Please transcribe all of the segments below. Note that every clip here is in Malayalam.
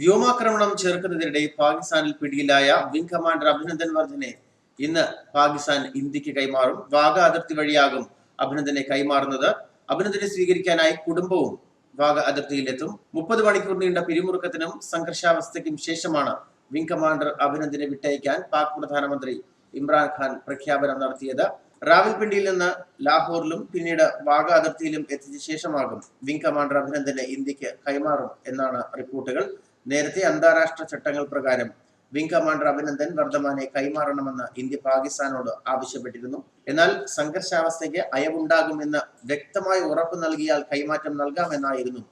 വ്യോമാക്രമണം ചെറുക്കുന്നതിനിടെ പാകിസ്ഥാനിൽ പിടിയിലായ വിംഗ് കമാൻഡർ അഭിനന്ദൻ വർദ്ധനെ ഇന്ന് പാകിസ്ഥാൻ ഇന്ത്യയ്ക്ക് കൈമാറും. വാഗ അതിർത്തി വഴിയാകും അഭിനന്ദനെ കൈമാറുന്നത്. അഭിനന്ദനെ സ്വീകരിക്കാനായി കുടുംബവും വാഗ അതിർത്തിയിലെത്തും. മുപ്പത് മണിക്കൂർ നീണ്ട പിരിമുറുക്കത്തിനും സംഘർഷാവസ്ഥയ്ക്കും ശേഷമാണ് വിംഗ് കമാൻഡർ അഭിനന്ദനെ വിട്ടയക്കാൻ പാക് പ്രധാനമന്ത്രി ഇമ്രാൻഖാൻ പ്രഖ്യാപനം നടത്തിയത്. റാവൽപിണ്ടിയിൽ നിന്ന് ലാഹോറിലും പിന്നീട് വാഗ അതിർത്തിയിലും എത്തിച്ച ശേഷമാകും വിംഗ് കമാൻഡർ അഭിനന്ദനെ ഇന്ത്യയ്ക്ക് കൈമാറും എന്നാണ് റിപ്പോർട്ടുകൾ. നേരത്തെ അന്താരാഷ്ട്ര ചട്ടങ്ങൾ പ്രകാരം വിംഗ് കമാൻഡർ അഭിനന്ദൻ വർദ്ധമാനെ കൈമാറണമെന്ന് ഇന്ത്യ പാകിസ്ഥാനോട് ആവശ്യപ്പെട്ടിരുന്നു. എന്നാൽ സംഘർഷാവസ്ഥയ്ക്ക് അയവുണ്ടാകുമെന്ന് വ്യക്തമായ ഉറപ്പ് നൽകിയാൽ കൈമാറ്റം നൽകാമെന്നായിരുന്നു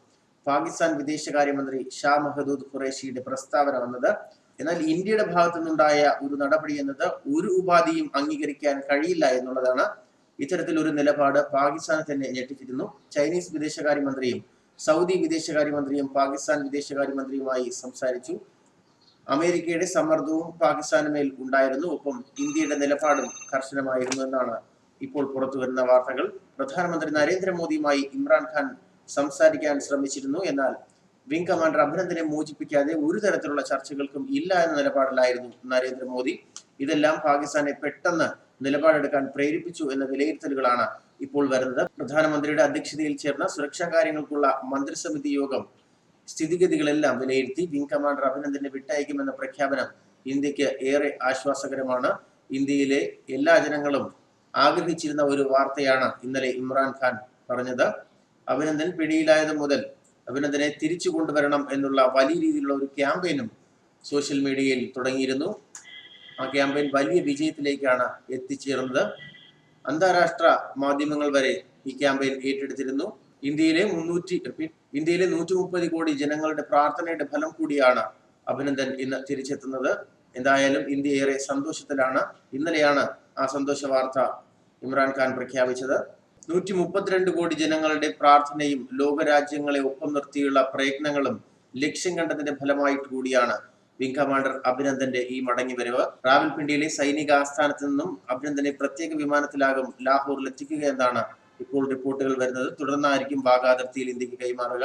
പാകിസ്ഥാൻ വിദേശകാര്യമന്ത്രി ഷാ മഹദൂദ് ഖുറേഷിയുടെ പ്രസ്താവന വന്നത്. എന്നാൽ ഇന്ത്യയുടെ ഭാഗത്തു നിന്നുണ്ടായ ഒരു നടപടി എന്നത് ഒരു ഉപാധിയും അംഗീകരിക്കാൻ കഴിയില്ല എന്നുള്ളതാണ് ഇത്തരത്തിൽ ഒരു നിലപാട് പാകിസ്ഥാനെ തന്നെ ഞെട്ടിച്ചിരുന്നു. ചൈനീസ് വിദേശകാര്യമന്ത്രിയും സൗദി വിദേശകാര്യമന്ത്രിയും പാകിസ്ഥാൻ വിദേശകാര്യമന്ത്രിയുമായി സംസാരിച്ചു. അമേരിക്കയുടെ സമ്മർദ്ദവും പാകിസ്ഥാന് മേൽ ഉണ്ടായിരുന്നു. ഒപ്പം ഇന്ത്യയുടെ നിലപാടും കർശനമായിരുന്നു എന്നാണ് ഇപ്പോൾ പുറത്തു വരുന്ന വാർത്തകൾ. പ്രധാനമന്ത്രി നരേന്ദ്രമോദിയുമായി ഇമ്രാൻഖാൻ സംസാരിക്കാൻ ശ്രമിച്ചിരുന്നു. എന്നാൽ വിംഗ് കമാൻഡർ അഭിനന്ദനെ മോചിപ്പിക്കാതെ ഒരു തരത്തിലുള്ള ചർച്ചകൾക്കും ഇല്ല എന്ന നിലപാടിലായിരുന്നു നരേന്ദ്രമോദി. ഇതെല്ലാം പാകിസ്ഥാനെ പെട്ടെന്ന് നിലപാടെടുക്കാൻ പ്രേരിപ്പിച്ചു എന്ന വിലയിരുത്തലുകളാണ് ഇപ്പോൾ വരുന്നത്. പ്രധാനമന്ത്രിയുടെ അധ്യക്ഷതയിൽ ചേർന്ന സുരക്ഷാ കാര്യങ്ങൾക്കുള്ള മന്ത്രിസമിതി യോഗം സ്ഥിതിഗതികളെല്ലാം വിലയിരുത്തി വിംഗ് കമാൻഡർ അഭിനന്ദനെ വിട്ടയക്കുമെന്ന പ്രഖ്യാപനം ഇന്ത്യയ്ക്ക് ഏറെ ആശ്വാസകരമാണ്. ഇന്ത്യയിലെ എല്ലാ ജനങ്ങളും ആഗ്രഹിച്ചിരുന്ന ഒരു വാർത്തയാണ് ഇന്നലെ ഇമ്രാൻഖാൻ പറഞ്ഞത്. അഭിനന്ദൻ പിടിയിലായത് മുതൽ അഭിനന്ദനെ തിരിച്ചു കൊണ്ടുവരണം എന്നുള്ള വലിയ രീതിയിലുള്ള ഒരു ക്യാമ്പയിനും സോഷ്യൽ മീഡിയയിൽ തുടങ്ങിയിരുന്നു. ആ ക്യാമ്പയിൻ വലിയ വിജയത്തിലേക്കാണ് എത്തിച്ചേർന്നത്. അന്താരാഷ്ട്ര മാധ്യമങ്ങൾ വരെ ഈ ക്യാമ്പയിൻ ഏറ്റെടുത്തിരുന്നു. ഇന്ത്യയിലെ മുന്നൂറ്റി ഇന്ത്യയിലെ നൂറ്റി മുപ്പത് കോടി ജനങ്ങളുടെ പ്രാർത്ഥനയുടെ ഫലം കൂടിയാണ് അഭിനന്ദൻ ഇന്ന് തിരിച്ചെത്തുന്നത്. എന്തായാലും ഇന്ത്യ ഏറെ സന്തോഷത്തിലാണ്. ഇന്നലെയാണ് ആ സന്തോഷ വാർത്ത ഇമ്രാൻഖാൻ പ്രഖ്യാപിച്ചത്. നൂറ്റി മുപ്പത്തിരണ്ട് കോടി ജനങ്ങളുടെ പ്രാർത്ഥനയും ലോകരാജ്യങ്ങളെ ഒപ്പം നിർത്തിയുള്ള പ്രയത്നങ്ങളും ലക്ഷ്യം കണ്ടതിന്റെ ഫലമായിട്ട് കൂടിയാണ് വിംഗ് കമാൻഡർ അഭിനന്ദന്റെ ഈ മടങ്ങി മടങ്ങിവരവ് റാവൽപിണ്ടിയിലെ സൈനിക ആസ്ഥാനത്ത് നിന്നും അഭിനന്ദനെ പ്രത്യേക വിമാനത്തിലാകും ലാഹോറിൽ എത്തിക്കുക എന്നാണ് ഇപ്പോൾ റിപ്പോർട്ടുകൾ വരുന്നത്. തുടർന്നായിരിക്കും വാഗ അതിർത്തിയിൽ ഇന്ത്യയ്ക്ക് കൈമാറുക.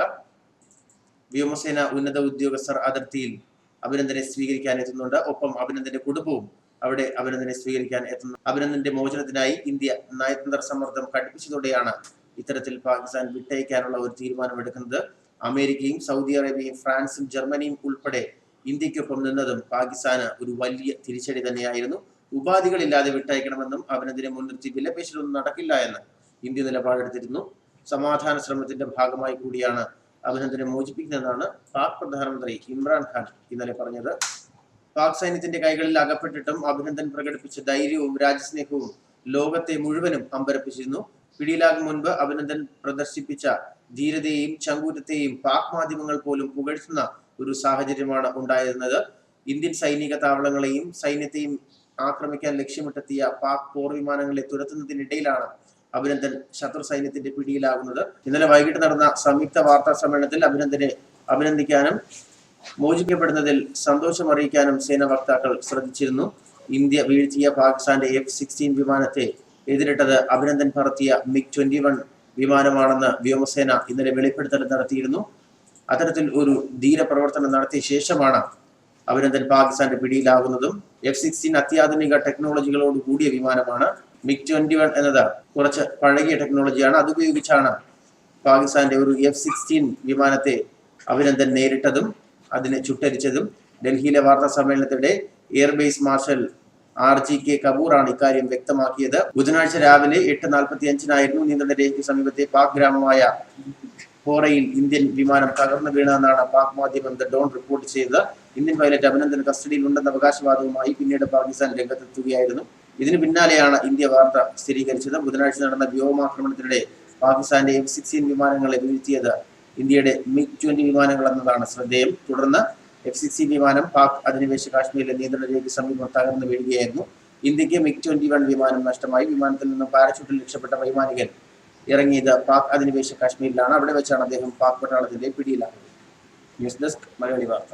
വ്യോമസേന ഉന്നത ഉദ്യോഗസ്ഥർ അതിർത്തിയിൽ അഭിനന്ദനെ സ്വീകരിക്കാൻ എത്തുന്നുണ്ട്. ഒപ്പം അഭിനന്ദന്റെ കുടുംബവും അവിടെ അഭിനന്ദനെ സ്വീകരിക്കാൻ എത്തുന്നു. അഭിനന്ദന്റെ മോചനത്തിനായി ഇന്ത്യ നയതന്ത്ര സമ്മർദ്ദം കടുപ്പിച്ചതോടെയാണ് ഇത്തരത്തിൽ പാകിസ്ഥാൻ വിട്ടയക്കാനുള്ള ഒരു തീരുമാനമെടുക്കുന്നത്. അമേരിക്കയും സൗദി അറേബ്യയും ഫ്രാൻസും ജർമ്മനിയും ഉൾപ്പെടെ ഇന്ത്യക്കൊപ്പം നിന്നതും പാകിസ്ഥാന് ഒരു വലിയ തിരിച്ചടി തന്നെയായിരുന്നു. ഉപാധികളില്ലാതെ വിട്ടയക്കണമെന്നും അവനെതിരെ മുൻനിർത്തി വിലപേശലൊന്നും നടക്കില്ല എന്ന് ഇന്ത്യ നിലപാടെടുത്തിരുന്നു. സമാധാന ശ്രമത്തിന്റെ ഭാഗമായി കൂടിയാണ് അഭിനന്ദനെ മോചിപ്പിക്കുന്നതെന്നാണ് പാക് പ്രധാനമന്ത്രി ഇമ്രാൻഖാൻ ഇന്നലെ പറഞ്ഞത്. പാക് സൈന്യത്തിന്റെ കൈകളിൽ അകപ്പെട്ടിട്ടും അഭിനന്ദൻ പ്രകടിപ്പിച്ച ധൈര്യവും രാജ്യസ്നേഹവും ലോകത്തെ മുഴുവനും അമ്പരപ്പിച്ചിരുന്നു. പിടിയിലാകും മുൻപ് അഭിനന്ദൻ പ്രദർശിപ്പിച്ച ധീരതയെയും ചങ്കൂറ്റത്തെയും പാക് മാധ്യമങ്ങൾ പോലും പുകഴ്ത്തുന്ന ഒരു സാഹചര്യമാണ് ഉണ്ടായിരുന്നത്. ഇന്ത്യൻ സൈനിക താവളങ്ങളെയും സൈന്യത്തെയും ആക്രമിക്കാൻ ലക്ഷ്യമിട്ടെത്തിയ പാക് പോർ വിമാനങ്ങളെ തുരത്തുന്നതിനിടയിലാണ് അഭിനന്ദൻ ശത്രു സൈന്യത്തിന്റെ പിടിയിലാകുന്നത് ഇന്നലെ വൈകിട്ട് നടന്ന സംയുക്ത വാർത്താ സമ്മേളനത്തിൽ അഭിനന്ദനെ അഭിനന്ദിക്കാനും മോചിക്കപ്പെടുന്നതിൽ സന്തോഷം അറിയിക്കാനും സേന വക്താക്കൾ ശ്രദ്ധിച്ചിരുന്നു. ഇന്ത്യ വീഴ്ത്തിയ പാകിസ്ഥാന്റെ എഫ് സിക്സ്റ്റീൻ വിമാനത്തെ എതിരിട്ടത് അഭിനന്ദൻ പറത്തിയ മിഗ് ട്വന്റി വൺ വിമാനമാണെന്ന് വ്യോമസേന ഇന്നലെ വെളിപ്പെടുത്തൽ നടത്തിയിരുന്നു. അത്തരത്തിൽ ഒരു ധീര പ്രവർത്തനം നടത്തിയ ശേഷമാണ് അഭിനന്ദൻ പാകിസ്ഥാന്റെ പിടിയിലാകുന്നതും എഫ് സിക്സ്റ്റീൻ അത്യാധുനിക ടെക്നോളജികളോട് കൂടിയ വിമാനമാണ് മിഗ് ട്വന്റി വൺ എന്നത്. കുറച്ച് പഴകിയ ടെക്നോളജിയാണ് അതുപയോഗിച്ചാണ് പാകിസ്ഥാന്റെ ഒരു എഫ് സിക്സ്റ്റീൻ വിമാനത്തെ അഭിനന്ദൻ നേരിട്ടതും അതിനെ ചുട്ടരിച്ചതും. ഡൽഹിയിലെ വാർത്താ സമ്മേളനത്തിനിടെ airbase marshal R G K കപൂറാണ് ഇക്കാര്യം വ്യക്തമാക്കിയത്. ബുധനാഴ്ച രാവിലെ എട്ട് നാൽപ്പത്തി അഞ്ചിനായിരുന്നു നിയന്ത്രണ രേഖയ്ക്ക് സമീപത്തെ പാക് ഗ്രാമമായ ഹോറയിൽ ഇന്ത്യൻ വിമാനം തകർന്നു വീണെന്നാണ് പാക് മാധ്യമം ദ ഡോൺ റിപ്പോർട്ട് ചെയ്തത്. ഇന്ത്യൻ പൈലറ്റ് അഭിനന്ദൻ കസ്റ്റഡിയിൽ ഉണ്ടെന്ന അവകാശവാദവുമായി പിന്നീട് പാകിസ്ഥാൻ രംഗത്തെത്തുകയായിരുന്നു. ഇതിന് പിന്നാലെയാണ് ഇന്ത്യ വാർത്ത സ്ഥിരീകരിച്ചത്. ബുധനാഴ്ച നടന്ന വ്യോമാക്രമണത്തിനിടെ പാകിസ്ഥാന്റെ എഫ് സിക്സ്റ്റീൻ വിമാനങ്ങളെ വീഴ്ത്തിയത് ഇന്ത്യയുടെ മിഗ് ട്വന്റി വിമാനങ്ങൾ എന്നതാണ് ശ്രദ്ധേയം. തുടർന്ന് എഫ് സിക്സ്റ്റീൻ വിമാനം പാക് അധിനിവേശ കാശ്മീരിലെ നിയന്ത്രണ രേഖ സമീപം തകർന്നു വീഴുകയായിരുന്നു. ഇന്ത്യയ്ക്ക് മിഗ് ട്വന്റി വൺ വിമാനം നഷ്ടമായി. വിമാനത്തിൽ നിന്നും പാരച്യൂട്ടിൽ രക്ഷപ്പെട്ട വൈമാനികൻ ഇറങ്ങിയത് പാക് അധിനിവേശ കാശ്മീരിലാണ്. അവിടെ വെച്ചാണ് അദ്ദേഹം പാക് പട്ടാളത്തിന്റെ പിടിയിലാകുന്നത് ന്യൂസ് ഡെസ്ക് മലയാളി വാർത്ത.